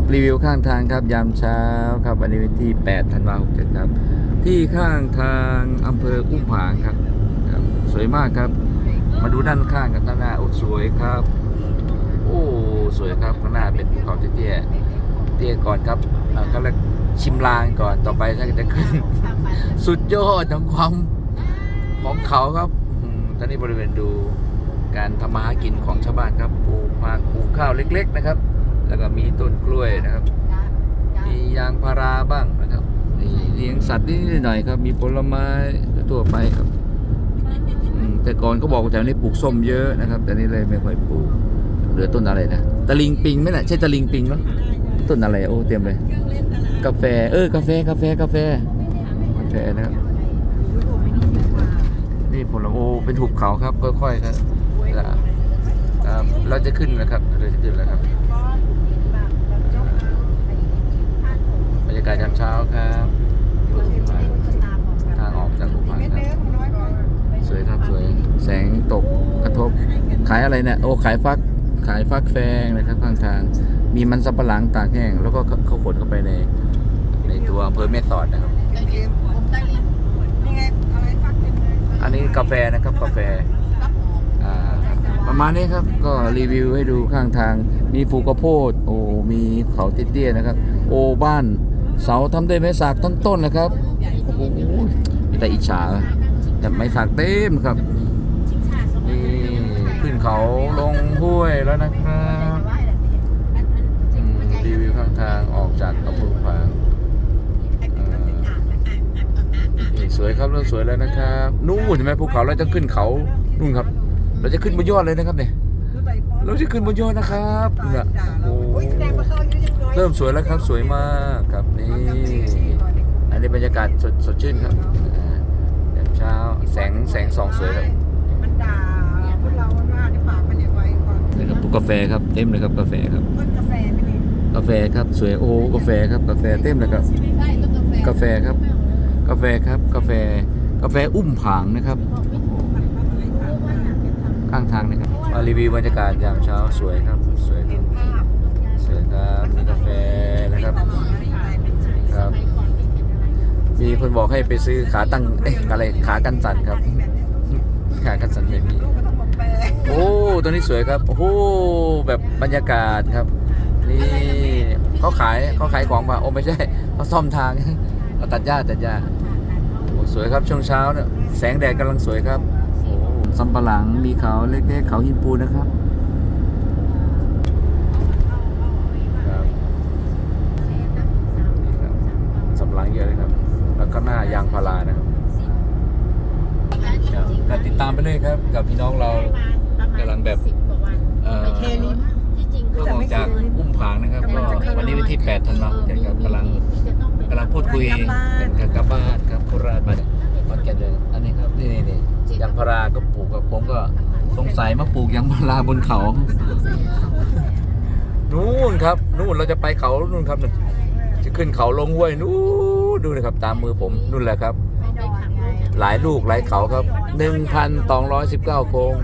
ครับรีวิวข้างทางครับยามเช้าครับวันนี้เป็นที่8ธันวาคม7ครับ ที่ข้างทางอำเภออุ้มผางครับครับ สวยมากครับ มาดูด้านข้างกันด้านหน้าโอ้สวยครับ โอ้สวยครับข้างหน้าเป็นภูเขาเตี้ยๆเตี้ยก่อนครับอ่าก็เลยชิมลางก่อนต่อไปถ้าจะขึ้น สุดยอดของความของเขาครับอตอนนี้บริเวณดูการทำมาหากินของชาวบ้านครับปลูกผักปลูกข้าวเล็ก ๆ นะครับ แล้วก็มีต้นกล้วยนะครับ มียางพาราบ้างนะครับมีเลี้ยงสัตว์นิดๆหน่อยๆครับ มีผลไม้ทั่วไปครับอืมแต่ก่อนก็บอกว่าแถวนี้ปลูกส้มเยอะนะครับ แต่นี่เลยไม่ค่อยปลูกเหลือต้นอะไรนะตะลิงปิงไหมน่ะใช่ตะลิงปิงไหมต้นอะไรโอ้เต็มเลย กาแฟ เออกาแฟกาแฟกาแฟกาแฟนะครับนี่ผลโอเป็นหุบเขาครับค่อยๆครับแล้วครับเราจะขึ้นแล้วครับเราจะขึ้นแล้วครับ รรยากาศยามเช้าครับทางออกจากหุบเขาครับสวยครับสวยแสงตกกระทบ ขายอะไรเนี่ยโอ้ขายฟักขายฟักแฟงนะครับข้างทาง มีมันสับปะหลังตากแห้งแล้วก็เขาขนเข้าไปในในตัวอำเภอแม่สอดนะครับนี่ไงอะไรฟักเต็มเลยอันนี้กาแฟนะครับกาแฟอ่าประมาณนี้ครับก็รีวิวให้ดูข้างทาง มีปลูกข้าวโพดโอ้มีเขาเตี้ยๆนะครับ โอ้บ้าน เสาทำด้วยไม้สักต้นๆนะครับโอ้โหแต่อิจฉาแต่ไม้สักเต็มครับนี่ขึ้นเขาลงห้วยแล้วนะครับรีวิวข้างทางออกจากอำเภอพางสวยครับเริ่มสวยแล้วนะครับนู่นเห็นไหมภูเขาเราจะขึ้นเขานู่นครับ เราจะขึ้นบนยอดเลยนะครับเนี่ย เราจะขึ้นบนยอดนะครับเนี่ยโอ้โหแสดงว่าเขาอายุยังน้อยเริ่มสวยแล้วครับสวยมากครับนี่อันนี้บรรยากาศสดสดชื่นครับอ่ายามเช้าแสงแสงส่องสวยครับมันด่าพวกเราว่าในปากมันเนี่ยไว้ก่อนนี่ครับพวกกาแฟครับเต็มเลยครับกาแฟครับต้นกาแฟไม่ดีกาแฟครับสวยโอ้กาแฟครับกาแฟเต็มเลยครับกาแฟครับ กาแฟครับกาแฟกาแฟอุ้มผางนะครับ ข้างทางนะครับมารีวิวบรรยากาศยามเช้าสวยครับ สวยครับภาพสวยครับมีกาแฟนะครับครับ มีคนบอกให้ไปซื้อขาตั้งเอ๊ะอะไรขากันสั่นครับ ขากันสั่นไม่มีลูกก็ต้องมาแปลโอ้ตัวนี้สวยครับโอ้โหแบบบรรยากาศครับ นี่เขาขายเขาขายของมาโอ้ไม่ใช่เขาซ่อมทางเขาตัดหญ้าตัดหญ้าโอ้สวยครับช่วงเช้าเนี่ยแสงแดดกำลังสวยครับ โอ้ซัมปะหลังมีเขาเล็กๆเขาหินปูนนะครับครับนี่ครับสำลังเยอะเลยครับ แล้วก็หน้ายางพารานะครับครับก็ติดตามไปเลยครับ กับพี่น้องเรากำลังแบบเอ่อเคลิมเพิ่งออกจากอุ้มผางนะครับก็วันนี้วันที่ 8 ธันวาคมครับกำลังกำลังพูดคุยกันกับกลับบ้านครับโคร สงสัยมาปลูกยางพาราบนเขา นู่นครับ นู่นเราจะไปเขานู่นครับนู่นจะขึ้นเขาลงห้วยนู่นดูนะครับ ตามมือผมนู่นแหละครับ หลายลูกหลายเขาครับ 1,219 โค้ง